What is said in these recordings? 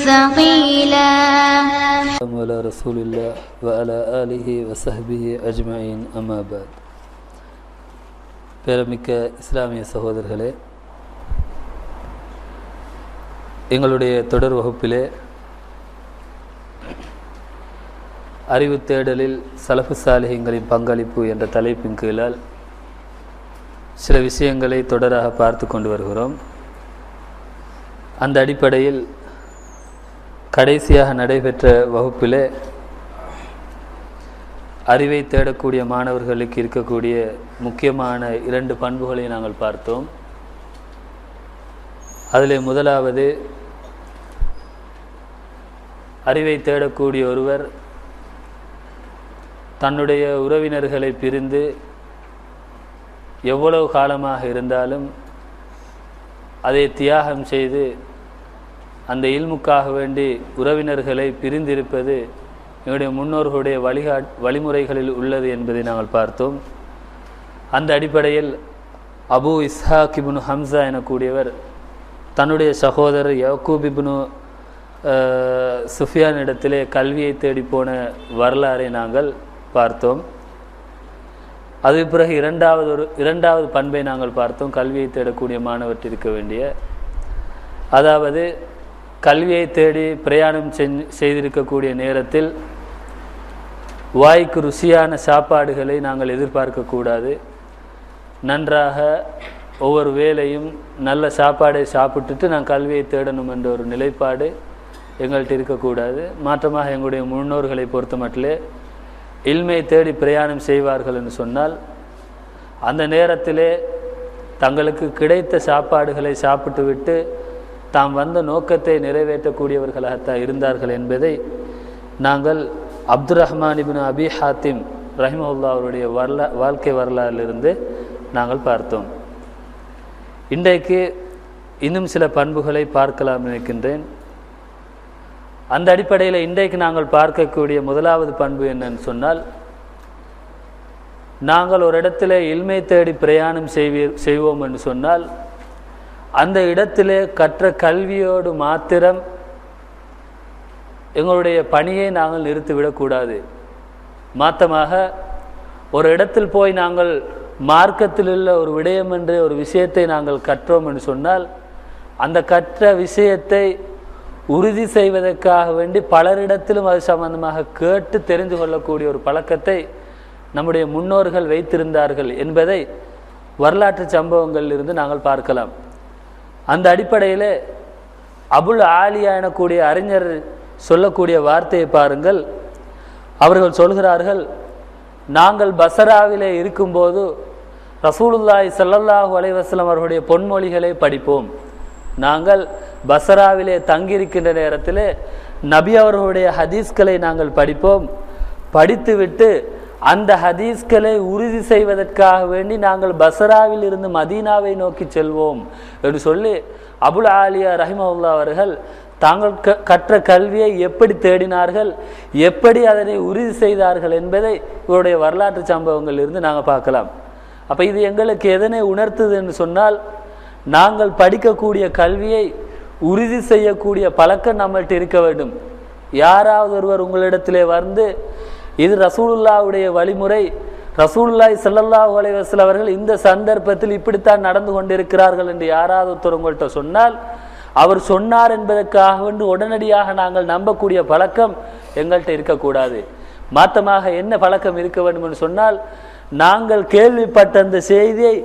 ثقيلا على رسول الله وعلى آله وصحبه أجمعين أما بعد பேரமிக்க இஸ்லாமிய சகோதரர்களே எங்களுடைய தொடர் வகுப்பிலே அறிவு தேடலில் சலஃபு சாலிஹிங்களின் பங்களிப்பு என்ற தலைப்பின் கீழால் சில விஷயங்களை தொடராக பார்த்து கொண்டு வருகிறோம் அந்த அடிப்படையில் கடைசியாக நடைபெற்ற வகுப்பிலே அறிவை தேடக்கூடிய மாணவர்களுக்கு இருக்கக்கூடிய முக்கியமான இரண்டு பண்புகளை நாங்கள் பார்த்தோம். அதில் முதலாவது அறிவை தேடக்கூடிய ஒருவர் தன்னுடைய உறவினர்களை பிரிந்து எவ்வளவு காலமாக இருந்தாலும் அதை தியாகம் செய்து அந்த இல்முக்காக வேண்டி உறவினர்களை பிரிந்திருப்பது என்னுடைய முன்னோர்களுடைய வழிகா வழிமுறைகளில் உள்ளது என்பதை நாங்கள் பார்த்தோம். அந்த அடிப்படையில் அபு இஸ்ஹாக் இப்னு ஹம்சா எனக்கூடியவர் தன்னுடைய சகோதரர் யக்கூப் இப்னு சுஃபியான் இடத்திலே கல்வியை தேடி போன வரலாறை நாங்கள் பார்த்தோம். அது பிறகு இரண்டாவது ஒரு இரண்டாவது பண்பை நாங்கள் பார்த்தோம். கல்வியை தேடக்கூடிய மாணவற்றிருக்க இருக்க வேண்டிய. அதாவது கல்வியை தேடி பிரயாணம் செஞ்சு செய்திருக்கக்கூடிய நேரத்தில் வாய்க்கு ருசியான சாப்பாடுகளை நாங்கள் எதிர்பார்க்கக்கூடாது நன்றாக ஒவ்வொரு வேலையும் நல்ல சாப்பாடை சாப்பிட்டுட்டு நான் கல்வியை தேடணும் என்ற ஒரு நிலைப்பாடு எங்கள்கிட்ட இருக்கக்கூடாது மாற்றமாக எங்களுடைய முன்னோர்களை பொறுத்த மட்டிலே இல்மை தேடி பிரயாணம் செய்வார்கள் என்று சொன்னால் அந்த நேரத்திலே தங்களுக்கு கிடைத்த சாப்பாடுகளை சாப்பிட்டு விட்டு தாம் வந்த நோக்கத்தை நிறைவேற்றக்கூடியவர்களாகத்தான் இருந்தார்கள் என்பதை நாங்கள் Abdul Rahman ibn Abi Hatim ரஹிமவுல்லா அவருடைய வரலா வாழ்க்கை வரலாறிலிருந்து நாங்கள் பார்த்தோம். இன்றைக்கு இன்னும் சில பண்புகளை பார்க்கலாம் நினைக்கின்றேன். அந்த அடிப்படையில் இன்றைக்கு நாங்கள் பார்க்கக்கூடிய முதலாவது பண்பு என்னன்னு சொன்னால் நாங்கள் ஒரு இடத்துல இல்மை தேடி பிரயாணம் செய்வீ செய்வோம் என்று சொன்னால் அந்த இடத்திலே கற்ற கல்வியோடு மாத்திரம் எங்களுடைய பணியை நாங்கள் நிறுத்திவிடக்கூடாது. மாத்தமாக ஒரு இடத்தில் போய் நாங்கள் மார்க்கத்தில் உள்ள ஒரு விடயம் என்று ஒரு விஷயத்தை நாங்கள் கற்றோம் என்று சொன்னால் அந்த கற்ற விஷயத்தை உறுதி செய்வதற்காக வேண்டி பலரிடத்திலும் அது சம்பந்தமாக கேட்டு தெரிந்து கொள்ளக்கூடிய ஒரு பழக்கத்தை நம்முடைய முன்னோர்கள் வைத்திருந்தார்கள் என்பதை வரலாற்று சம்பவங்களிலிருந்து நாங்கள் பார்க்கலாம். அந்த அடிப்படையில் அபுல் ஆலியா எனக்கூடிய அறிஞர் சொல்லக்கூடிய வார்த்தையை பாருங்கள். அவர்கள் சொல்கிறார்கள் நாங்கள் பசராவிலே இருக்கும்போது ரசூலுல்லாய் சல்லல்லாஹு அலைவாஸ்லம் அவர்களுடைய பொன்மொழிகளை படிப்போம். நாங்கள் பசராவிலே தங்கியிருக்கின்ற நேரத்தில் நபி அவர்களுடைய ஹதீஸ்களை நாங்கள் படிப்போம். படித்துவிட்டு அந்த ஹதீஸ்களை உறுதி செய்வதற்காக வேண்டி நாங்கள் பசராவில் இருந்து மதீனாவை நோக்கி செல்வோம் என்று சொல்லி அபுல் ஆலியா ரஹிமவுல்லா அவர்கள் தாங்கள் க கற்ற கல்வியை எப்படி தேடினார்கள் எப்படி அதனை உறுதி செய்தார்கள் என்பதை இவருடைய வரலாற்று சம்பவங்கள் இருந்து நாங்கள் பார்க்கலாம். அப்போ இது எங்களுக்கு எதனை உணர்த்துது என்று சொன்னால் நாங்கள் படிக்கக்கூடிய கல்வியை உறுதி செய்யக்கூடிய பழக்கம் நம்மள்ட்ட இருக்க வேண்டும். யாராவது ஒருவர் உங்களிடத்திலே வந்து இது ரசூலுல்லாவுடைய வழிமுறை. ரசூல்லாய் செல்லல்லாஹு அலைவாஸ்ல அவர்கள் இந்த சந்தர்ப்பத்தில் இப்படித்தான் நடந்து கொண்டிருக்கிறார்கள் என்று யாராவது ஒருத்தர் உங்கள்கிட்ட சொன்னால் அவர் சொன்னார் என்பதற்காக வந்து உடனடியாக நாங்கள் நம்பக்கூடிய பழக்கம் எங்கள்கிட்ட இருக்கக்கூடாது. மாத்தமாக என்ன பழக்கம் இருக்க வேண்டும் என்று சொன்னால் நாங்கள் கேள்விப்பட்ட அந்த செய்தியை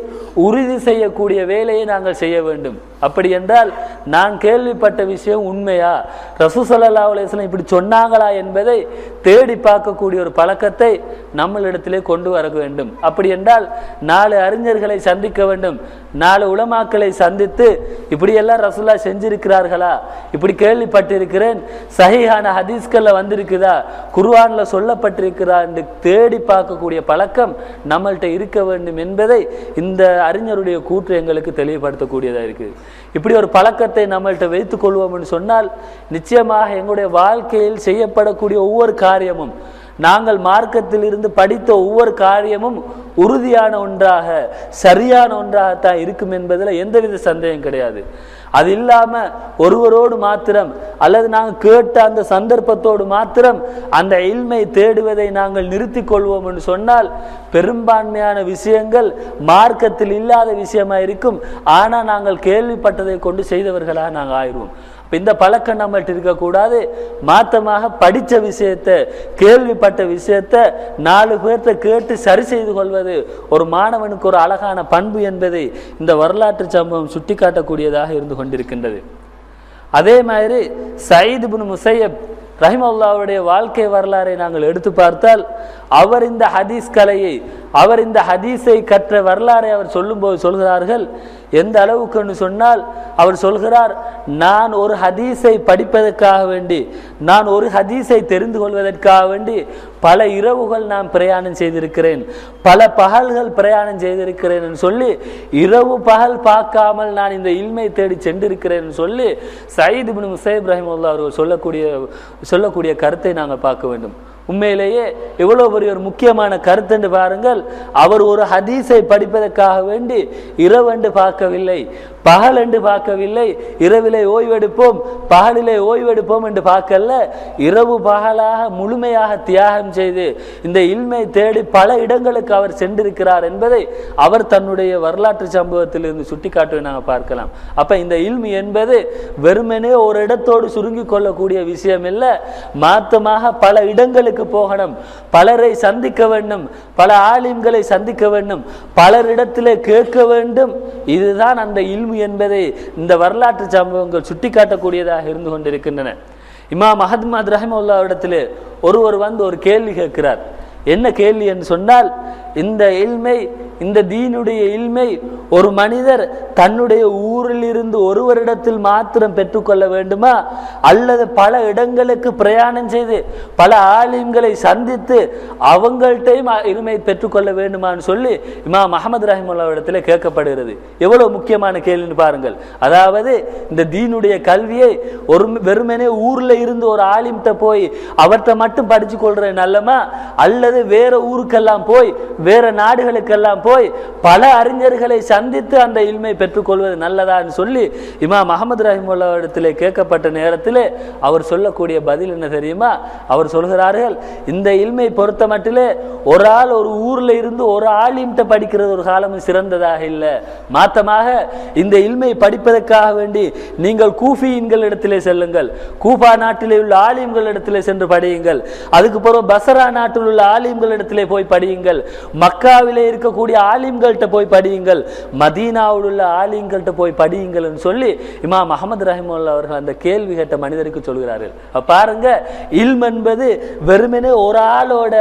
உறுதி செய்யக்கூடிய வேலையை நாங்கள் செய்ய வேண்டும். அப்படி என்றால் நான் கேள்விப்பட்ட விஷயம் உண்மையா? ரசூசல்லா அலுவலம் இப்படி சொன்னாங்களா என்பதை தேடி பார்க்கக்கூடிய ஒரு பழக்கத்தை நம்மளிடத்திலே கொண்டு வர வேண்டும். அப்படி என்றால் நாலு அறிஞர்களை சந்திக்க வேண்டும். நாலு உளமாக்களை சந்தித்து இப்படியெல்லாம் ரசூல்லா செஞ்சிருக்கிறார்களா? இப்படி கேள்விப்பட்டிருக்கிறேன். சஹிஹான ஹதீஸ்களில் வந்திருக்குதா? குர்வானில் சொல்லப்பட்டிருக்கிறா என்று தேடி பார்க்கக்கூடிய பழக்கம் நம்மள்கிட்ட இருக்க வேண்டும் என்பதை இந்த அறிஞருடைய கூற்று எங்களுக்கு தெளிவுபடுத்தக்கூடியதாக இருக்குது. இப்படி ஒரு பழக்கத்தை நம்மள்கிட்ட வைத்துக் கொள்வோம்னு சொன்னால் நிச்சயமாக எங்களுடைய வாழ்க்கையில் செய்யப்படக்கூடிய ஒவ்வொரு காரியமும் நாங்கள் மார்க்கத்தில் இருந்து படித்த ஒவ்வொரு காரியமும் உறுதியான ஒன்றாக சரியான ஒன்றாகத்தான் இருக்கும் என்பதில் எந்தவித சந்தேகம் கிடையாது. அது இல்லாமல் ஒருவரோடு மாத்திரம் அல்லது நாங்கள் கேட்ட அந்த சந்தர்ப்பத்தோடு மாத்திரம் அந்த இல்மை தேடுவதை நாங்கள் நிறுத்தி கொள்வோம் என்று சொன்னால் பெரும்பான்மையான விஷயங்கள் மார்க்கத்தில் இல்லாத விஷயமா இருக்கும். ஆனால் நாங்கள் கேள்விப்பட்டதை கொண்டு செய்தவர்களாக நாங்கள் ஆயிடுவோம். இப்போ இந்த பழக்கம் நம்மகிட்ட இருக்கக்கூடாது. மாத்தமாக படித்த விஷயத்தை கேள்விப்பட்ட விஷயத்தை நாலு பேர்த்த கேட்டு சரி செய்து கொள்வது ஒரு மாணவனுக்கு ஒரு அழகான பண்பு என்பதை இந்த வரலாற்று சம்பவம் சுட்டிக்காட்டக்கூடியதாக இருந்து கொண்டிருக்கின்றது. அதே மாதிரி சயீது பின் முசையப் ரஹிமல்லாவுடைய வாழ்க்கை வரலாறை நாங்கள் எடுத்து பார்த்தால் அவர் இந்த ஹதீஸ் கலையை அவர் இந்த ஹதீஸை கற்ற வரலாறை அவர் சொல்லும்போது சொல்கிறார்கள். எந்த அளவுக்குன்னு சொன்னால் அவர் சொல்கிறார் நான் ஒரு ஹதீஸை படிப்பதற்காக வேண்டி நான் ஒரு ஹதீஸை தெரிந்து கொள்வதற்காக வேண்டி பல இரவுகள் நான் பிரயாணம் செய்திருக்கிறேன். பல பகல்கள் பிரயாணம் செய்திருக்கிறேன் என்று சொல்லி இரவு பகல் பார்க்காமல் நான் இந்த இல்மை தேடி சென்றிருக்கிறேன் சொல்லி சயீத் பின் முசை இப்ராஹிம் அவர்கள் சொல்லக்கூடிய சொல்லக்கூடிய கருத்தை நாங்கள் பார்க்க வேண்டும். உண்மையிலேயே எவ்வளோ பெரிய ஒரு முக்கியமான கருத்து என்று பாருங்கள். அவர் ஒரு ஹதீஸை படிப்பதற்காக வேண்டி இரவென்று பார்க்கவில்லை பகல் என்று பார்க்கவில்லை இரவிலே ஓய்வெடுப்போம் பகலிலே ஓய்வெடுப்போம் என்று பார்க்கல. இரவு பகலாக முழுமையாக தியாகம் செய்து இந்த இல்மை தேடி பல இடங்களுக்கு அவர் சென்றிருக்கிறார் என்பதை அவர் தன்னுடைய வரலாற்று சம்பவத்திலிருந்து இருந்து நாங்கள் பார்க்கலாம். அப்போ இந்த இல்மி என்பது வெறுமனே ஒரு இடத்தோடு சுருங்கி கொள்ளக்கூடிய விஷயம் இல்லை மாத்தமாக பல இடங்களுக்கு போகணும். பலரை சந்திக்க வேண்டும். பல ஆலிம்களை சந்திக்க வேண்டும். பலரிடத்திலே கேட்க வேண்டும். இதுதான் அந்த இல்மு என்பதை இந்த வரலாற்று சம்பவங்கள் சுட்டிக்காட்டக்கூடியதாக இருந்து கொண்டிருக்கின்றன. இமாம் அஹத்மத் ரஹமுல்லா இடத்துல ஒருவர் வந்து ஒரு கேள்வி கேட்கிறார். என்ன கேள்வி என்று சொன்னால் இந்த இல்மை இந்த தீனுடைய இல்மை ஒரு மனிதர் தன்னுடைய ஊரில் இருந்து ஒருவரிடத்தில் மாத்திரம் பெற்றுக்கொள்ள வேண்டுமா? அல்லது பல இடங்களுக்கு பிரயாணம் செய்து பல ஆலிம்களை சந்தித்து அவங்கள்ட்டையும் இருமை பெற்றுக்கொள்ள வேண்டுமான்னு சொல்லி இமாம் முகமது ரஹிமுல்லாவிடத்தில் கேட்கப்படுகிறது. எவ்வளோ முக்கியமான கேள்வின்னு பாருங்கள். அதாவது இந்த தீனுடைய கல்வியை ஒரு வெறுமனே ஊரில் இருந்து ஒரு ஆலிம்கிட்ட போய் அவர்கிட்ட மட்டும் படிச்சு கொள்றேன் நல்லமா? அல்லது வேற ஊருக்கெல்லாம் போய் வேற நாடுகளுக்கெல்லாம் போய் பல அறிஞர்களை சந்தித்து அந்த இல்மை பெற்றுக்கொள்வது நல்லதான்னு சொல்லி இமாம் அகமது ரஹிமுல்லாவிடத்திலே கேட்கப்பட்ட நேரத்திலே அவர் சொல்லக்கூடிய பதில் என்ன தெரியுமா? அவர் சொல்கிறார்கள் இந்த இல்மை பொறுத்த மட்டிலே ஒரு ஆள் ஒரு ஊர்ல இருந்து ஒரு ஆளின்ட்ட படிக்கிறது ஒரு காலமும் சிறந்ததாக இல்லை. மாத்தமாக இந்த இல்மை படிப்பதற்காக வேண்டி நீங்கள் கூஃபியின்கள் இடத்திலே செல்லுங்கள் கூஃபா நாட்டிலே உள்ள ஆலிம்கள் இடத்திலே சென்று படியுங்கள். அதுக்கு பிறகு பசரா நாட்டில் உள்ள ஆலிம்களிடத்திலே போய் படியுங்கள். மக்காவிலே இருக்கக்கூடிய ஆலிம்கள்கிட்ட போய் படியுங்கள். மதீனாவில் உள்ள ஆலிம்கள்கிட்ட போய் படியுங்கள்னு சொல்லி இமாம் அகமது ரஹிமுல்லா அவர்கள் அந்த கேள்வி கேட்ட மனிதருக்கு சொல்கிறார்கள். பாருங்க இல்ம் என்பது வெறுமனே ஒரு ஆளோட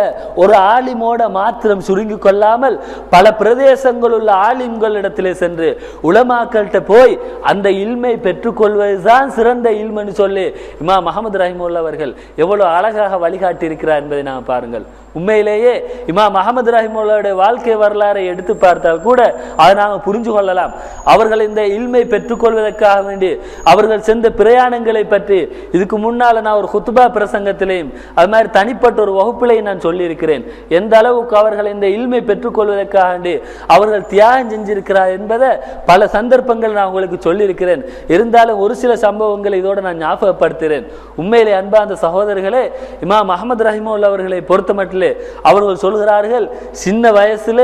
ஒரு ஆலிமோட மாத்திரம் சுருங்கி கொள்ளாமல் பல பிரதேசங்கள் உள்ள ஆலிம்களிடத்திலே சென்று உலமாக்கள்கிட்ட போய் அந்த இல்மை பெற்றுக்கொள்வதுதான் சிறந்த இல்மன்னு சொல்லி இமாம் அகமது ரஹிமுல்லா அவர்கள் எவ்வளவு அழகாக வழிகாட்டி இருக்கிறார் என்பதை நாம் பாருங்கள். உண்மையிலேயே இமாம் அகமது ரஹிமுல்லாவுடைய வாழ்க்கை வரலாறை எடுத்து பார்த்தால் கூட அதை நாங்கள் புரிஞ்சு கொள்ளலாம். அவர்கள் இந்த இல்மை பெற்றுக்கொள்வதற்காக வேண்டி அவர்கள் சென்ற பிரயாணங்களை பற்றி இதுக்கு முன்னால் நான் ஒரு குத்துபா பிரசங்கத்திலையும் அது மாதிரி தனிப்பட்ட ஒரு வகுப்பிலையும் நான் சொல்லியிருக்கிறேன். எந்த அளவுக்கு அவர்கள் இந்த இல்மை பெற்றுக்கொள்வதற்காக வேண்டி அவர்கள் தியாகம் செஞ்சிருக்கிறார் என்பதை பல சந்தர்ப்பங்கள் நான் உங்களுக்கு சொல்லியிருக்கிறேன். இருந்தாலும் ஒரு சில சம்பவங்களை இதோடு நான் ஞாபகப்படுத்துகிறேன். உண்மையிலே அன்பா அந்த சகோதரர்களே இமாம் அகமது ரஹிமோல் அவர்களை பொறுத்த மட்டிலே அவர்கள் சொல்கிறார்கள் சின்ன வயசுல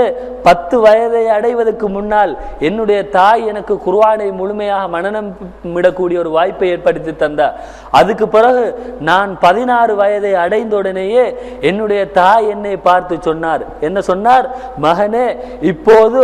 பத்து வயதை அடைவதற்கு முன்னால் என்னுடைய தாய் எனக்கு குர்வானை முழுமையாக மனநம் விடக்கூடிய ஒரு வாய்ப்பை ஏற்படுத்தி தந்தார் அதுக்கு பிறகு நான் பதினாறு வயதை அடைந்த உடனேயே என்னுடைய தாய் என்னை பார்த்து சொன்னார். என்ன சொன்னார்? மகனே இப்போது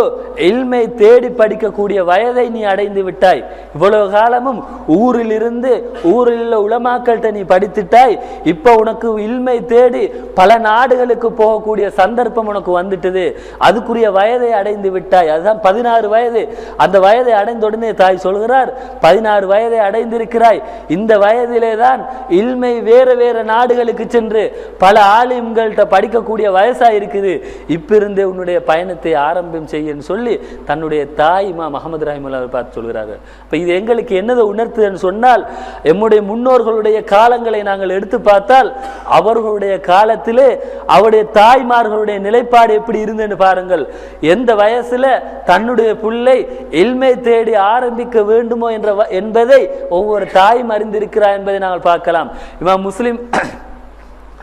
இல்மை தேடி படிக்கக்கூடிய வயதை நீ அடைந்து விட்டாய். இவ்வளவு காலமும் ஊரில் இருந்து ஊரில் உள்ள உலமாக்கள்கிட்ட நீ படித்துட்டாய். இப்போ உனக்கு இல்மை தேடி பல நாடுகளுக்கு போகக்கூடிய சந்தர்ப்பம் உனக்கு வந்துட்டது. அதுக்குரிய வயதை அடைந்து விட்டாய். அதுதான் பதினாறு வயது. அந்த வயதை அடைந்த உடனே தாய் சொல்கிறார் பதினாறு வயதை அடைந்திருக்கிறாய். இந்த வயதிலே தான் இல்மை வேறு வேறு நாடுகளுக்கு சென்று பல ஆலிம்கள்கிட்ட படிக்கக்கூடிய வயசாக இருக்குது. இப்பிருந்தே உன்னுடைய பயணத்தை ஆரம்பம் செய்யன்னு சொல்லி தன்னுடைய தாய் இமாம் முகமது ரஹிமுல்லாவை பார்த்து சொல்கிறாரு இப்போ இது எங்களுக்கு என்னதை உணர்த்துதுன்னு சொன்னால் எம்முடைய முன்னோர்களுடைய காலங்களை நாங்கள் எடுத்து பார்த்தால் அவர்களுடைய காலத்திலே அவர் அவருடைய தாய்மார்களுடைய நிலைப்பாடு எப்படி இருந்துன்னு பாருங்கள். எந்த வயசுல தன்னுடைய பிள்ளை எல்மை தேடி ஆரம்பிக்க வேண்டுமோ என்ற வ- என்பதை ஒவ்வொரு தாயும் அறிந்திருக்கிறார் என்பதை நாங்கள் பார்க்கலாம். இவன் முஸ்லீம்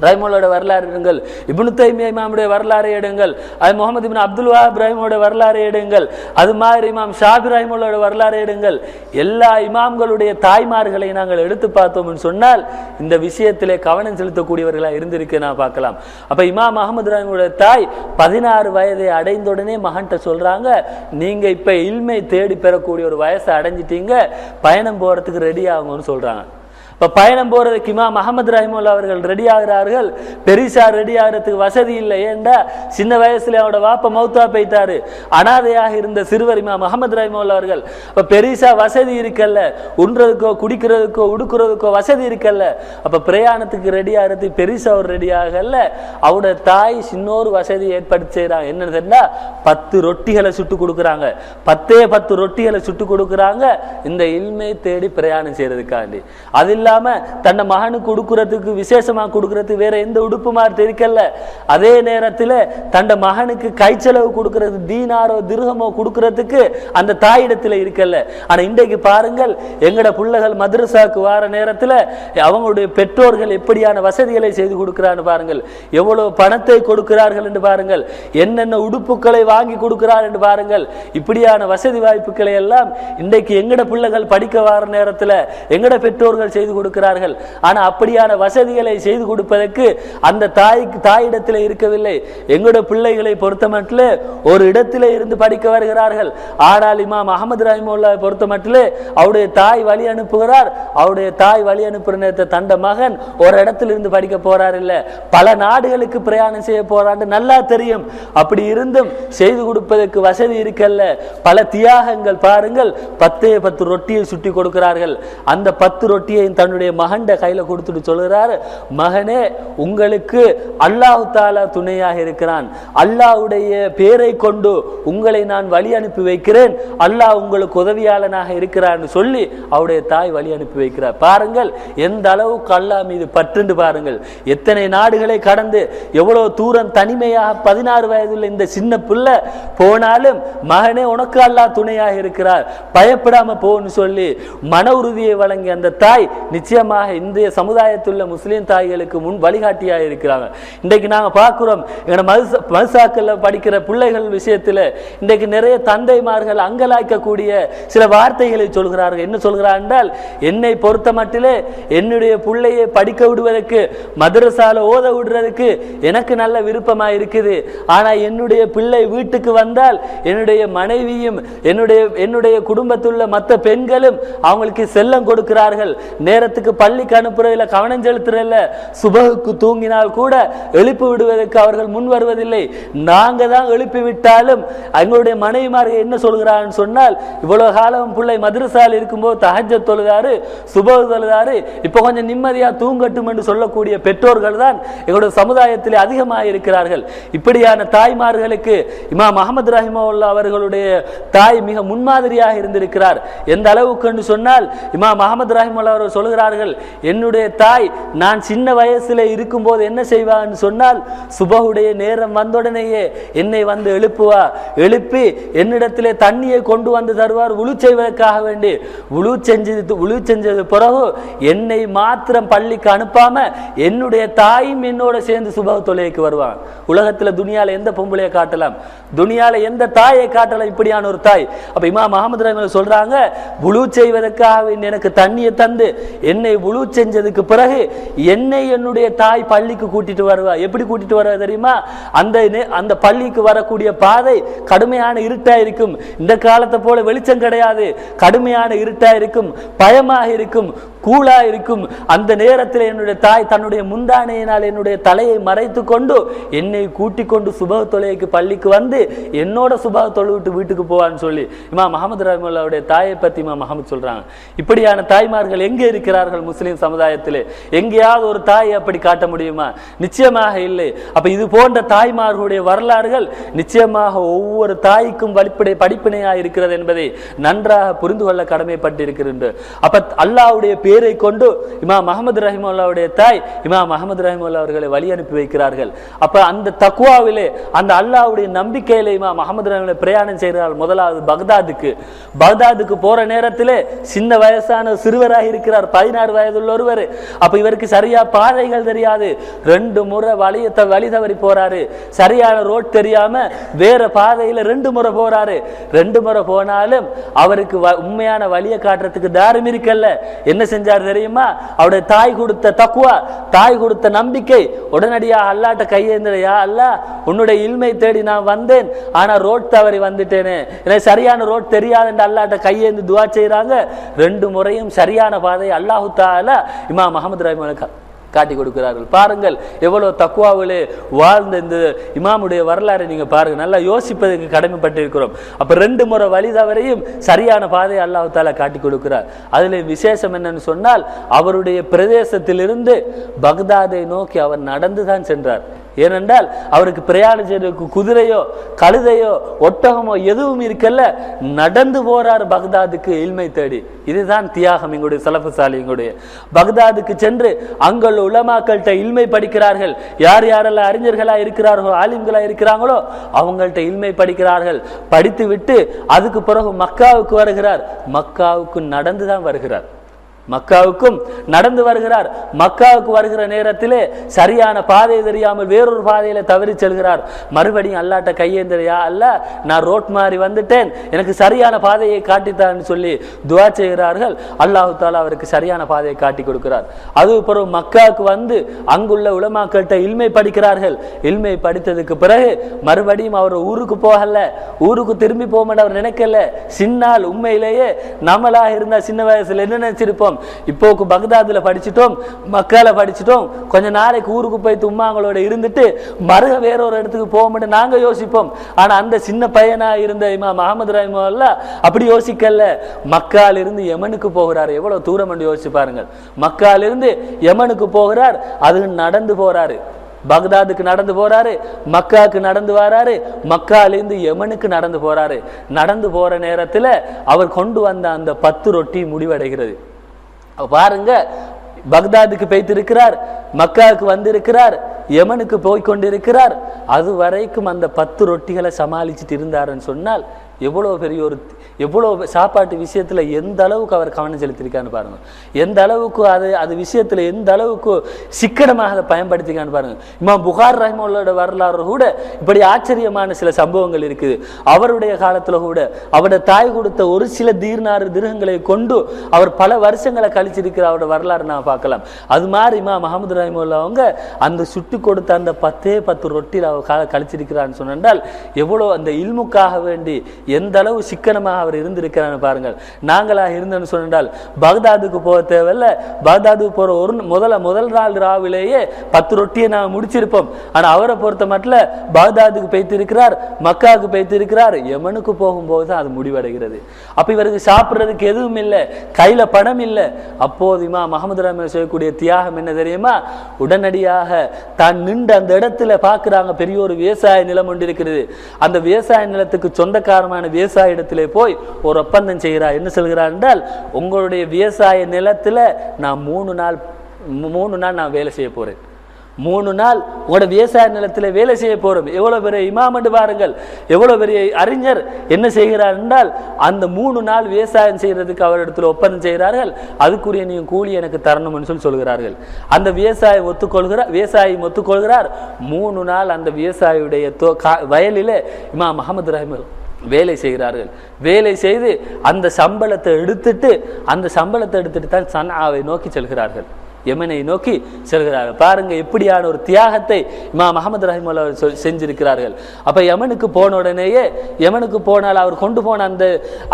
ரஹிமுல்லோட வரலாறு எடுங்கள். இப்னு தைமியா இமாமுடைய வரலாறு எடுங்கள். அது முகமது இபின் அப்துல் வஹாப் ரஹிமோட வரலாறு எடுங்கள். அது மாதிரி இமாம் ஷாபி ரஹிமோலோட வரலாறு எடுங்கள். எல்லா இமாம்களுடைய தாய்மார்களை நாங்கள் எடுத்து பார்த்தோம்னு சொன்னால் இந்த விஷயத்திலே கவனம் செலுத்தக்கூடியவர்களாக இருந்திருக்கு நான் பார்க்கலாம். அப்போ இமாம் அகமது ரஹிமோட தாய் பதினாறு வயதை அடைந்த உடனே மகன்கிட்ட சொல்கிறாங்க நீங்கள் இப்போ இல்மை தேடி பெறக்கூடிய ஒரு வயசை அடைஞ்சிட்டீங்க பயணம் போகிறதுக்கு ரெடி ஆகுங்கன்னு சொல்கிறாங்க இப்போ பயணம் போகிறதுக்கு இமாம் அகமது ரஹிமுல்லா அவர்கள் ரெடி ஆகிறார்கள். பெரிசா ரெடி ஆகிறதுக்கு வசதி இல்லை. ஏண்டா? சின்ன வயசுல அவரோட வாப்ப மௌத்தா போயிட்டாரு. அனாதையாக இருந்த சிறுவர் இமாம் அகமது ரஹிமுல்லா அவர்கள் இப்போ பெரிசா வசதி இருக்கல்ல. உண்றதுக்கோ குடிக்கிறதுக்கோ உடுக்கிறதுக்கோ வசதி இருக்கல்ல. அப்போ பிரயாணத்துக்கு ரெடி ஆகிறதுக்கு பெரிசா அவர் ரெடி ஆகல அவரோட தாய் சின்னோரு வசதி ஏற்படுத்தி செய்கிறாங்க என்னன்னு பத்து ரொட்டிகளை சுட்டு கொடுக்குறாங்க. பத்தே பத்து ரொட்டிகளை சுட்டு கொடுக்குறாங்க. இந்த இல்மை தேடி பிரயாணம் செய்கிறதுக்காண்டி அதில் இல்லாமல் தன்னை மகனுக்கு கொடுக்கறதுக்கு விசேஷமாக கொடுக்கறதுக்கு வேற எந்த உடுப்பு மாதிரி இருக்கல அதே நேரத்தில் தன்னை மகனுக்கு கைச்செலவு கொடுக்கறது தீனாரோ திருகமோ கொடுக்கறதுக்கு அந்த தாயிடத்தில் இருக்கல ஆனால் இன்றைக்கு பாருங்கள் எங்களோட பிள்ளைகள் மதுரசாவுக்கு வார நேரத்தில் அவங்களுடைய பெற்றோர்கள் எப்படியான வசதிகளை செய்து கொடுக்குறான்னு பாருங்கள். எவ்வளோ பணத்தை கொடுக்கிறார்கள் என்று பாருங்கள். என்னென்ன உடுப்புகளை வாங்கி கொடுக்கிறார் என்று பாருங்கள். இப்படியான வசதி வாய்ப்புகளை எல்லாம் இன்றைக்கு எங்கட பிள்ளைகள் படிக்க வர நேரத்தில் எங்கட பெற்றோர்கள் செய்து கொடுக்கிறார்கள். ஆனால் அப்படியான வசதிகளை செய்து கொடுப்பதற்கு அந்த தாய்க்கு தாயிடத்தில் இருக்கவில்லை. எங்களோட பிள்ளைகளை பொறுத்தமட்டில் ஒரு இடத்திலே இருந்து படிக்க வருகிறார்கள். ஆனால் இமாம் அகமது ரஹிமுல்லாவை பொறுத்தமட்டில் அவருடைய தாய் வழி அனுப்புகிறார். அவருடைய தாய் வழி அனுப்புற நேரத்தை தண்ட மகன் ஒரு இடத்திலிருந்து படிக்க போறார் இல்ல. பல நாடுகளுக்கு பிரயாணம் செய்ய போறான்னு நல்லா தெரியும். அப்படி இருந்தும் செய்து கொடுப்பதற்கு வசதி இருக்கல்ல. பல தியாகங்கள் பாருங்கள். பத்தே பத்து ரொட்டியை சுட்டி கொடுக்கிறார்கள். அந்த பத்து ரொட்டியை தன்னுடைய மகன்ட கையில் கொடுத்துட்டு சொல்கிறாரு மகனே உங்களுக்கு அல்லாஹ் தாலா துணையாக இருக்கிறான். அல்லாஹ்வுடைய பேரை கொண்டு உங்களை நான் வழி அனுப்பி வைக்கிறேன். அல்லாஹ் உங்களுக்கு உதவியாளனாக இருக்கிறான்னு சொல்லி அவருடைய தாய் வழி அனுப்பி வைக்கிறார். பாருங்கள் எந்த அளவுக்கு அல்லாஹ் மீது பற்றுண்டு பாருங்கள். எத்தனை நாடுகளை கடந்து எவ்வளோ தூரம் தனிமையாக பதினாறு வயதுள்ள இந்த சின்ன பிள்ளை போனாலும் மகனே உனக்கு அல்லாஹ் துணையாக இருக்கிறார். பயப்படாம போன்னு சொல்லி மன உறுதியை வழங்கிய அந்த தாய் நிச்சயமாக இந்திய சமுதாயத்தில் உள்ள முஸ்லீம் தாய்களுக்கு முன் வழிகாட்டியாக இருக்கிறாங்க. இன்றைக்கு நாங்கள் பார்க்குறோம் எங்க மதுசா மதுசாக்களில் படிக்கிற பிள்ளைகள் விஷயத்துல இன்றைக்கு நிறைய தந்தைமார்கள் அங்கலாய்க்கக்கூடிய சில வார்த்தைகளை சொல்கிறார்கள். என்ன சொல்கிறார் என்றால் என்னை பொறுத்த மட்டிலே என்னுடைய பிள்ளையை படிக்க விடுவதற்கு மதரசால ஓத விடுறதுக்கு எனக்கு நல்ல விருப்பமா இருக்குது. ஆனால் என்னுடைய பிள்ளை வீட்டுக்கு வந்தால் என்னுடைய மனைவியும் என்னுடைய என்னுடைய குடும்பத்தில் மற்ற பெண்களும் அவங்களுக்கு செல்லம் கொடுக்கிறார்கள். நேர நேரத்துக்கு பள்ளிக்கு அனுப்புறதில்ல கவனம் செலுத்துறதில்ல சுபகுக்கு தூங்கினால் கூட எழுப்பி விடுவதற்கு அவர்கள் முன் வருவதில்லை. நாங்க தான் எழுப்பி விட்டாலும் எங்களுடைய மனைவிமார்கள் என்ன சொல்கிறான்னு சொன்னால் இவ்வளோ காலம் பிள்ளை மதுரசால் இருக்கும்போது தகஜ தொழுதாரு சுபகு தொழுதாரு இப்போ கொஞ்சம் நிம்மதியா தூங்கட்டும் என்று சொல்லக்கூடிய பெற்றோர்கள் தான் எங்களுடைய சமுதாயத்தில் அதிகமாக இருக்கிறார்கள். இப்படியான தாய்மார்களுக்கு இமாம் அகமது ரஹிமவுல்லா அவர்களுடைய தாய் மிக முன்மாதிரியாக இருந்திருக்கிறார். எந்த அளவுக்கு என்று சொன்னால் இமாம் அகமது ரஹிமுல்லா அவர் சொல்கிறார் சொல்கிறார்கள் என்னுடைய தாய் நான் சின்ன வயசுல இருக்கும்போது என்ன செய்வான்னு சொன்னால் சுபகுடைய நேரம் வந்தோடனேயே என்னை வந்து எழுப்புவா. எழுப்பி என்னிடத்திலே தண்ணியை கொண்டு வந்து தருவார் உழு செய்வதற்காக வேண்டி. உழு செஞ்சது உழு செஞ்சது பிறகு என்னை மாத்திரம் பள்ளிக்கு அனுப்பாம என்னுடைய தாயும் என்னோட சேர்ந்து சுபக தொலைக்கு வருவான். உலகத்துல துனியால எந்த பொம்பளையை காட்டலாம்? துணியால எந்த தாயை காட்டலாம்? இப்படியான ஒரு தாய். அப்ப இமாம் முகமது ரஹ்மான் சொல்றாங்க உழு செய்வதற்காக வேண்டி எனக்கு தண்ணியை தந்து என்னை உழு செஞ்சதுக்கு பிறகு என்னை என்னுடைய தாய் பள்ளிக்கு கூட்டிட்டு வருவா. எப்படி கூட்டிட்டு வருவா தெரியுமா? அந்த அந்த பள்ளிக்கு வரக்கூடிய பாதை கடுமையான இருட்டா இருக்கும். இந்த காலத்தை போல வெளிச்சம் கிடையாது. கடுமையான இருட்டா இருக்கும். பயமாக இருக்கும். கூலா இருக்கும். அந்த நேரத்தில் என்னுடைய தாய் தன்னுடைய முந்தானையினால் என்னுடைய தலையை மறைத்து கொண்டு என்னை கூட்டிக் கொண்டு சுபக தொலைக்கு பள்ளிக்கு வந்து என்னோட சுபக தொழுவிட்டு வீட்டுக்கு போவான்னு சொல்லி இமா முகமது ரஹமுல்லாவுடைய தாயை பத்தி இமா முகமது சொல்றாங்க. இப்படியான தாய்மார்கள் எங்கே இருக்கிறார்கள் முஸ்லீம் சமுதாயத்திலே? எங்கேயாவது ஒரு தாயை அப்படி காட்ட முடியுமா? நிச்சயமாக இல்லை. அப்ப இது போன்ற தாய்மார்களுடைய வரலாறுகள் நிச்சயமாக ஒவ்வொரு தாய்க்கும் வழிப்படை படிப்பினையாக இருக்கிறது என்பதை நன்றாக புரிந்து கொள்ள கடமைப்பட்டிருக்கிறது அப்ப அல்லாஹ்வுடைய பேர் பேரை கொண்டு இமாம் அகமது ரஹிமுல்லாவுடைய தாய் இமாம் அகமது ரஹிமுல்லா அவர்களை வழி அனுப்பி வைக்கிறார்கள். அப்ப அந்த தக்குவாவிலே அந்த அல்லாவுடைய நம்பிக்கையில இமாம் அகமது ரஹிமுல்லா பிரயாணம் செய்கிறார் முதலாவது பக்தாதுக்கு. பக்தாதுக்கு போற நேரத்திலே சின்ன வயசான சிறுவராக இருக்கிறார். பதினாறு வயதுள்ள ஒருவர். அப்ப இவருக்கு சரியா பாதைகள் தெரியாது. ரெண்டு முறை வழியத்தை வழி தவறி போறாரு. சரியான ரோட் தெரியாம வேற பாதையில ரெண்டு முறை போறாரு. ரெண்டு முறை போனாலும் அவருக்கு உண்மையான வழியை காட்டுறதுக்கு தாரம் இருக்கல்ல. என்ன செஞ்ச செஞ்சார் தெரியுமா? அவருடைய தாய் கொடுத்த தக்குவா தாய் கொடுத்த நம்பிக்கை. உடனடியாக அல்லாட்ட கையேந்திரையா அல்ல உன்னுடைய இல்மை தேடி நான் வந்தேன். ஆனா ரோட் தவறி வந்துட்டேனே. எனக்கு சரியான ரோட் தெரியாது என்று அல்லாட்ட கையேந்து துவா செய்யறாங்க ரெண்டு முறையும் சரியான பாதை அல்லாஹு தாலா இமா முகமது ரஹிமனுக்கு காட்டி கொடுக்கிறார்கள். பாருங்கள் எவ்வளவு தக்குவாவிலே வாழ்ந்த இந்த இமாமுடைய வரலாறை நீங்க பாருங்க. நல்லா யோசிப்பதற்கு கடமைப்பட்டிருக்கிறோம். அப்ப ரெண்டு முறை வழி தவறையும் சரியான பாதை அல்லாஹ் தாலா காட்டி கொடுக்கிறார். அதுல விசேஷம் என்னன்னு சொன்னால் அவருடைய பிரதேசத்திலிருந்து பக்தாதை நோக்கி அவர் நடந்துதான் சென்றார். ஏனென்றால் அவருக்கு பிரயாணம் செய்யறதுக்கு குதிரையோ கழுதையோ ஒட்டகமோ எதுவும் இருக்கல்ல. நடந்து போறார் பக்தாதுக்கு இல்மை தேடி. இதுதான் தியாகம் எங்களுடைய சலபசாலி எங்களுடைய. பக்தாதுக்கு சென்று அங்குள்ள உலமாக்கள்கிட்ட இல்மை படிக்கிறார்கள். யார் யாரெல்லாம் அறிஞர்களா இருக்கிறார்களோ ஆலிம்களா இருக்கிறாங்களோ அவங்கள்ட்ட இல்மை படிக்கிறார்கள். படித்து விட்டு அதுக்கு பிறகு மக்காவுக்கு வருகிறார். மக்காவுக்கு நடந்து தான் வருகிறார். மக்காவுக்கும் நடந்து வருகிறார். மக்காவுக்கு வருகிற நேரத்திலே சரியான பாதை தெரியாமல் வேறொரு பாதையில தவறி செல்கிறார். மறுபடியும் அல்லாட்ட கையேந்திரையா அல்ல நான் ரோட் மாறி வந்துட்டேன். எனக்கு சரியான பாதையை காட்டித்தான்னு சொல்லி துவா செய்கிறார்கள். அல்லாஹு தாலா அவருக்கு சரியான பாதையை காட்டி கொடுக்கிறார். அது பிறகு மக்காவுக்கு வந்து அங்குள்ள உலமாக்கள்கிட்ட இல்மை படிக்கிறார்கள். இல்மை படித்ததுக்கு பிறகு மறுபடியும் அவர் ஊருக்கு போகல. ஊருக்கு திரும்பி போக அவர் நினைக்கல. சின்னால் உண்மையிலேயே நம்மளாக இருந்தால் சின்ன வயசில் என்ன நினைச்சிருப்போம்? இப்போக்கு பக்தாதில் படிச்சிட்டோம் மக்கால படிச்சிட்டோம் கொஞ்ச நாளைக்கு ஊருக்கு போய் தும்மாங்களோட இருந்துட்டு மருக வேற ஒரு இடத்துக்கு போக மாட்டேன் யோசிப்போம். ஆனால் அந்த சின்ன பையனாக இருந்த இமா மஹமது ரஹிமல்லா அப்படி யோசிக்கல. மக்கால் இருந்து யமனுக்கு போகிறார். எவ்வளோ தூரம் என்று யோசிச்சு பாருங்கள். மக்கால் இருந்து யமனுக்கு போகிறார் அது நடந்து போகிறாரு பக்தாதுக்கு நடந்து போறாரு மக்காவுக்கு நடந்து வராரு மக்காலேருந்து யமனுக்கு நடந்து போறாரு. நடந்து போற நேரத்துல அவர் கொண்டு வந்த அந்த பத்து ரொட்டி முடிவடைகிறது. பாருங்க பக்தாதுக்கு பெய்திருக்கிறார் மக்காவுக்கு வந்திருக்கிறார் யமனுக்கு போய் கொண்டிருக்கிறார். அது வரைக்கும் அந்த பத்து ரொட்டிகளை சமாளிச்சுட்டு இருந்தாருன்னு சொன்னால் எவ்வளோ பெரிய ஒரு எவ்வளோ சாப்பாட்டு விஷயத்தில் எந்த அளவுக்கு அவர் கவனம் செலுத்திருக்கான்னு பாருங்கள் எந்த அளவுக்கு அது அது விஷயத்தில் எந்த அளவுக்கு சிக்கனமாக அதை பயன்படுத்திக்கான்னு பாருங்கள் இமாம் புகார் ரஹ்மோல்லோட வரலாறு கூட இப்படி ஆச்சரியமான சில சம்பவங்கள் இருக்குது. அவருடைய காலத்தில் கூட அவருடைய தாய் கொடுத்த ஒரு சில தீர்நாறு திருகங்களை கொண்டு அவர் பல வருஷங்களை கழிச்சிருக்கிற அவரோட வரலாறு நான் பார்க்கலாம். அது மாதிரி இமாம் முகமது ரஹிமுல்லா அவங்க அந்த சுட்டு கொடுத்த அந்த பத்தே பத்து ரொட்டியில் அவர் கழிச்சிருக்கிறான்னு சொன்னால் எவ்வளோ அந்த இல்முக்காக வேண்டி எந்த அளவு சிக்கனமாக அவர் இருந்திருக்கிறான்னு பாருங்கள். நாங்களாக இருந்தோன்னு சொன்னால் பக்தாதுக்கு போக தேவையில்ல. பக்தாதுக்கு போகிற ஒரு முதல்ல முதல் நாள் ராவிலேயே பத்து ரொட்டியை நாங்கள் முடிச்சிருப்போம். ஆனால் அவரை பொறுத்த மட்டும் பக்தாதுக்கு பெய்த்திருக்கிறார் மக்காவுக்கு பெய்த்திருக்கிறார் யமனுக்கு போகும்போது தான் அது முடிவடைகிறது. அப்போ இவருக்கு சாப்பிடுறதுக்கு எதுவும் இல்லை கையில பணம் இல்லை. அப்போதுமா முகமது ரஹ்மான் செய்யக்கூடிய தியாகம் என்ன தெரியுமா? உடனடியாக தான் நின்று அந்த இடத்துல பார்க்குறாங்க. பெரிய ஒரு விவசாய நிலம் ஒன்று இருக்கிறது. அந்த விவசாய நிலத்துக்கு சொந்தக்காரமாக ஏராளமான விவசாய இடத்திலே போய் ஒரு ஒப்பந்தம் செய்கிறார் என்ன சொல்கிறார் என்றால் உங்களுடைய விவசாய நிலத்தில் நான் மூணு நாள் மூணு நாள் நான் வேலை செய்ய போறேன். மூணு நாள் உங்களோட விவசாய நிலத்தில் வேலை செய்ய போகிறோம் எவ்வளவு பெரிய இமாமண்டு பாருங்கள். எவ்வளவு பெரிய அறிஞர் என்ன செய்கிறார் என்றால் அந்த மூணு நாள் விவசாயம் செய்கிறதுக்கு அவரிடத்தில் ஒப்பந்தம் செய்கிறார்கள். அதுக்குரிய நீங்கள் கூலி எனக்கு தரணும்னு சொல்லி சொல்கிறார்கள். அந்த விவசாயி ஒத்துக்கொள்கிறார் விவசாயி ஒத்துக்கொள்கிறார். மூணு நாள் அந்த விவசாயியுடைய தோ- கா- வயலில் இமாம் முகமது ரஹிமல் வேலை செய்கிறார்கள். வேலை செய்து அந்த சம்பளத்தை எடுத்துட்டு அந்த சம்பளத்தை எடுத்துட்டு தான் சன்னாவை நோக்கி செல்கிறார்கள். யமனை நோக்கி செல்கிறார்கள். பாருங்க எப்படியான ஒரு தியாகத்தை இமா முகமது ரஹிமுல்லா செஞ்சிருக்கிறார்கள். அப்ப யமனுக்கு போன உடனேயே யமனுக்கு போனால் அவர் கொண்டு போன அந்த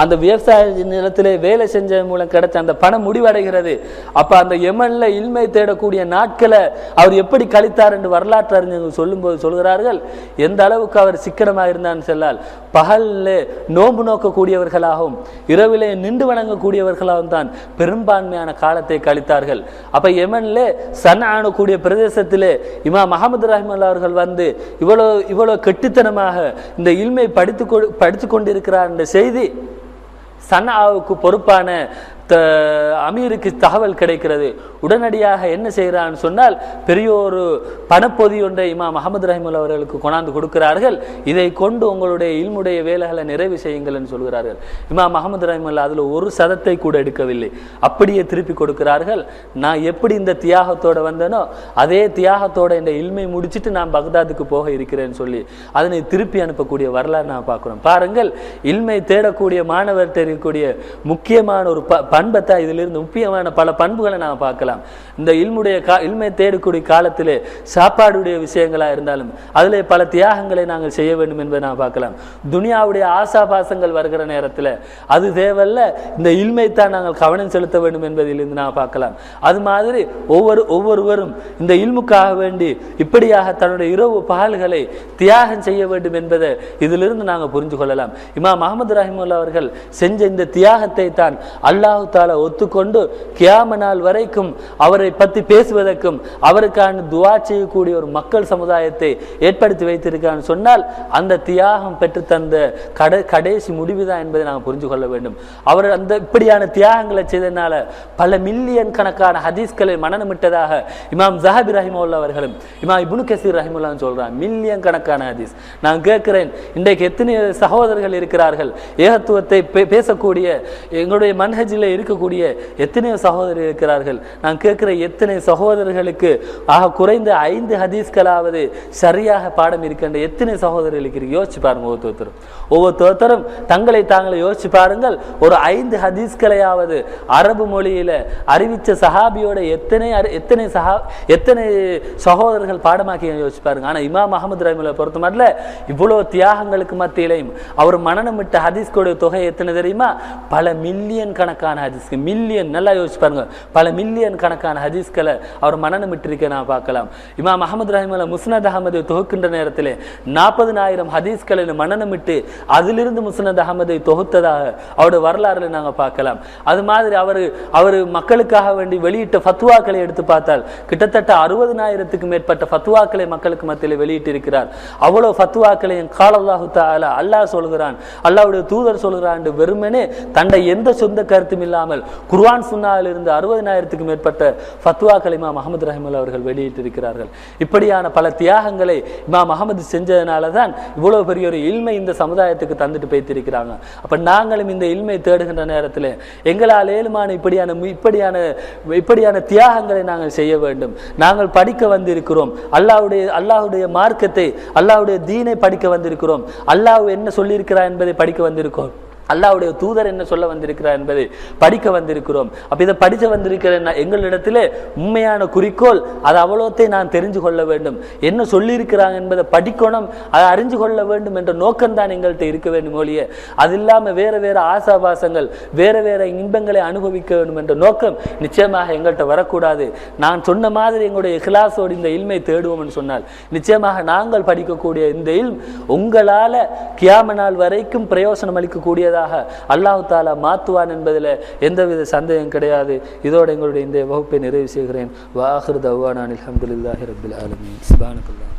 அந்த விவசாய நிலத்திலே வேலை செஞ்ச மூலம் கிடைச்ச அந்த பணம் முடிவடைகிறது. அப்ப அந்த யமன்ல இல்மை தேடக்கூடிய நாட்களை அவர் எப்படி கழித்தார் என்று வரலாற்று அறிஞர்கள் சொல்லும்போது சொல்கிறார்கள் எந்த அளவுக்கு அவர் சிக்கனமாக இருந்தான்னு சொல்லால் பகல்ல நோம்பு நோக்கக்கூடியவர்களாகவும் இரவிலே நின்று வணங்கக்கூடியவர்களாகவும் தான் பெரும்பான்மையான காலத்தை கழித்தார்கள். அப்ப யெமன்ல சன்னானு கூடிய பிரதேசத்திலே இமாம் முகமது ரஹ்மல் அவர்கள் வந்து இவ்வளவு இவ்வளவு கெட்டித்தனமாக இந்த இல்மை படித்து கொ- படித்து கொண்டிருக்கிறார் என்ற செய்தி சன்னாவுக்கு பொறுப்பான த- அமீருக்கு தகவல் கிடைக்கிறது. உடனடியாக என்ன செய்கிறான்னு சொன்னால் பெரிய ஒரு பணப்பொதி ஒன்றை இமாம் முகமது ரஹிமுல் அவர்களுக்கு கொண்டாந்து கொடுக்கிறார்கள். இதை கொண்டு உங்களுடைய இல்முடைய வேலைகளை நிறைவு செய்யுங்கள் என்று சொல்கிறார்கள். இமாம் முகமது ரஹிமுல்லா அதில் ஒரு சதத்தை கூட எடுக்கவில்லை. அப்படியே திருப்பி கொடுக்கிறார்கள். நான் எப்படி இந்த தியாகத்தோடு வந்தேனோ அதே தியாகத்தோட இந்த இல்மை முடிச்சிட்டு நான் பக்தாதுக்கு போக இருக்கிறேன்னு சொல்லி அதனை திருப்பி அனுப்பக்கூடிய வரலாறு நான் பார்க்குறோம். பாருங்கள் இல்மை தேடக்கூடிய மாணவர்கிட்ட இருக்கக்கூடிய முக்கியமான ஒரு ப பண்பை தான் இதிலிருந்து முக்கியமான பல பண்புகளை நாம் பார்க்கலாம். இந்த இல்முடைய கா இல்மை தேடக்கூடிய காலத்திலே சாப்பாடுடைய விஷயங்களாக இருந்தாலும் அதில் பல தியாகங்களை நாங்கள் செய்ய வேண்டும் என்பதை நாம் பார்க்கலாம். துனியாவுடைய ஆசாபாசங்கள் வருகிற நேரத்தில் அது தேவையில்ல இந்த இல்மை தான் நாங்கள் கவனம் செலுத்த வேண்டும் என்பதிலிருந்து நாம் பார்க்கலாம். அது மாதிரி ஒவ்வொரு ஒவ்வொருவரும் இந்த இல்முக்காக வேண்டி இப்படியாக தன்னுடைய இரவு பகல்களை தியாகம் செய்ய வேண்டும் என்பதை இதிலிருந்து நாங்கள் புரிந்து கொள்ளலாம். இமாம் முகமது ரஹிமுல்லா அவர்கள் செஞ்ச இந்த தியாகத்தை தான் அல்லாஹ் தாலா ஒத்துக்கொண்டு கியாம நாள் வரைக்கும் அவரை பற்றி பேசுவதற்கும் அவருக்கான துவா செய்யக்கூடிய ஒரு மக்கள் சமுதாயத்தை ஏற்படுத்தி வைத்திருக்கான்னு சொன்னால் அந்த தியாகம் பெற்று தந்த கடை கடைசி முடிவுதான் என்பதை நாங்கள் புரிந்து கொள்ள வேண்டும். அவர் அந்த இப்படியான தியாகங்களை செய்ததுனால பல மில்லியன் கணக்கான ஹதீஸ்களை மனநமிட்டதாக இமாம் ஜஹாபி ரஹிமுல்லா அவர்களும் இமாம் இபுனு கசீர் ரஹிமுல்லா சொல்றான் மில்லியன் கணக்கான ஹதீஸ். நான் கேட்கிறேன் இன்றைக்கு எத்தனை சகோதரர்கள் இருக்கிறார்கள்? ஏகத்துவத்தை பேசக்கூடிய எங்களுடைய மன்ஹஜிலே இருக்கக்கூடிய எத்தனையோ சகோதரர் இருக்கிறார்கள். நான் கேட்கிற எத்தனை சகோதரர்களுக்கு ஆக குறைந்த ஐந்து ஹதீஸ்களாவது சரியாக பாடம் இருக்கின்ற எத்தனை சகோதரர்களுக்கு யோசிச்சு பாருங்க ஒவ்வொருத்தரும். ஒவ்வொருத்தரும் தங்களை தாங்களை யோசிச்சு பாருங்கள். ஒரு ஐந்து ஹதீஸ்களையாவது அரபு மொழியில அறிவித்த சஹாபியோட எத்தனை அறி- எத்தனை சஹா எத்தனை சகோதரர்கள் பாடமாக்கி யோசிச்சு பாருங்க. ஆனால் இமாம் அகமது ரஹிமுல்லை பொறுத்த மாதிரில இவ்வளவு தியாகங்களுக்கு மத்தியிலையும் அவர் மனநமிட்ட ஹதீஸ்களுடைய தொகை எத்தனை தெரியுமா? பல மில்லியன் கணக்கான கணக்கான ஹதீஸ்க்கு மில்லியன் நல்லா யோசிச்சு பாருங்க. பல மில்லியன் கணக்கான ஹதீஸ்களை அவர் மனநம் மனநமிட்டிருக்க நான் பார்க்கலாம். இமாம் அகமது ரஹிமுல்லா முஸ்னத் அகமதை தொகுக்கின்ற நேரத்தில் நாற்பதுனாயிரம் ஹதீஸ்களை மனநமிட்டு அதிலிருந்து முஸ்னத் அகமதை தொகுத்ததாக அவருடைய வரலாறுல நாங்கள் பார்க்கலாம். அது மாதிரி அவர் அவர் மக்களுக்காக வேண்டி வெளியிட்ட ஃபத்வாக்களை எடுத்து பார்த்தால் கிட்டத்தட்ட அறுபதுனாயிரத்துக்கு மேற்பட்ட ஃபத்வாக்களை மக்களுக்கு மத்தியில் வெளியிட்டு இருக்கிறார் அவ்வளோ ஃபத்வாக்களையும் காலல்லாஹு தாலா அல்லாஹ் சொல்கிறான் அல்லாவுடைய தூதர் சொல்கிறான் வெறுமனே தண்டை எந்த சொந்த கருத்தும் இல்லாமல் குர்வான் சுன்னாவிலிருந்து அறுபதினாயிரத்துக்கு மேற்பட்ட ஃபத்வாக்களை இமாம் முகமது ரஹிமுல்லா அவர்கள் வெளியிட்டிருக்கிறார்கள். இப்படியான பல தியாகங்களை இமாம் முகமது செஞ்சதுனால தான் இவ்வளோ பெரிய ஒரு இல்மை இந்த சமுதாயத்துக்கு தந்துட்டு போய்த்திருக்கிறாங்க. அப்போ நாங்களும் இந்த இல்மை தேடுகின்ற நேரத்தில் எங்களால் ஏழுமான இப்படியான இப்படியான இப்படியான தியாகங்களை நாங்கள் செய்ய வேண்டும். நாங்கள் படிக்க வந்திருக்கிறோம். அல்லாவுடைய அல்லாஹுடைய மார்க்கத்தை அல்லாவுடைய தீனை படிக்க வந்திருக்கிறோம். அல்லாஹ் என்ன சொல்லியிருக்கிறார் என்பதை படிக்க வந்திருக்கிறோம் அல்லாவுடைய தூதர் என்ன சொல்ல வந்திருக்கிறார் என்பதை படிக்க வந்திருக்கிறோம். அப்ப இதை படித்து வந்திருக்கிற ந- எங்களிடத்திலே உண்மையான குறிக்கோள் அது அவ்வளோத்தை நான் தெரிஞ்சு கொள்ள வேண்டும். என்ன சொல்லியிருக்கிறாங்க என்பதை படிக்கணும் அதை அறிஞ்சு கொள்ள வேண்டும் என்ற நோக்கம்தான் எங்கள்கிட்ட இருக்க வேண்டும் ஒழிய அது இல்லாம வேற வேற ஆசாபாசங்கள் வேற வேற இன்பங்களை அனுபவிக்க வேண்டும் என்ற நோக்கம் நிச்சயமாக எங்கள்கிட்ட வரக்கூடாது. நான் சொன்ன மாதிரி எங்களுடைய இஹ்லாஸோடு இந்த இல்மை தேடுவோம்னு சொன்னால் நிச்சயமாக நாங்கள் படிக்கக்கூடிய இந்த இல்ம் உங்களால கியாம நாள் வரைக்கும் பிரயோசனம் அளிக்கக்கூடியதாக அல்லாஹ் தாலா மாத்துவான் என்பதில் எந்தவித சந்தேகம் கிடையாது. இதோட எங்களுடைய இந்த வகுப்பை நிறைவு செய்கிறேன். வாஹிர் தவானான் அலமதுல்லாஹி ரபுல் ஆலமீன். சுப்ஹானக்கல்லாஹ்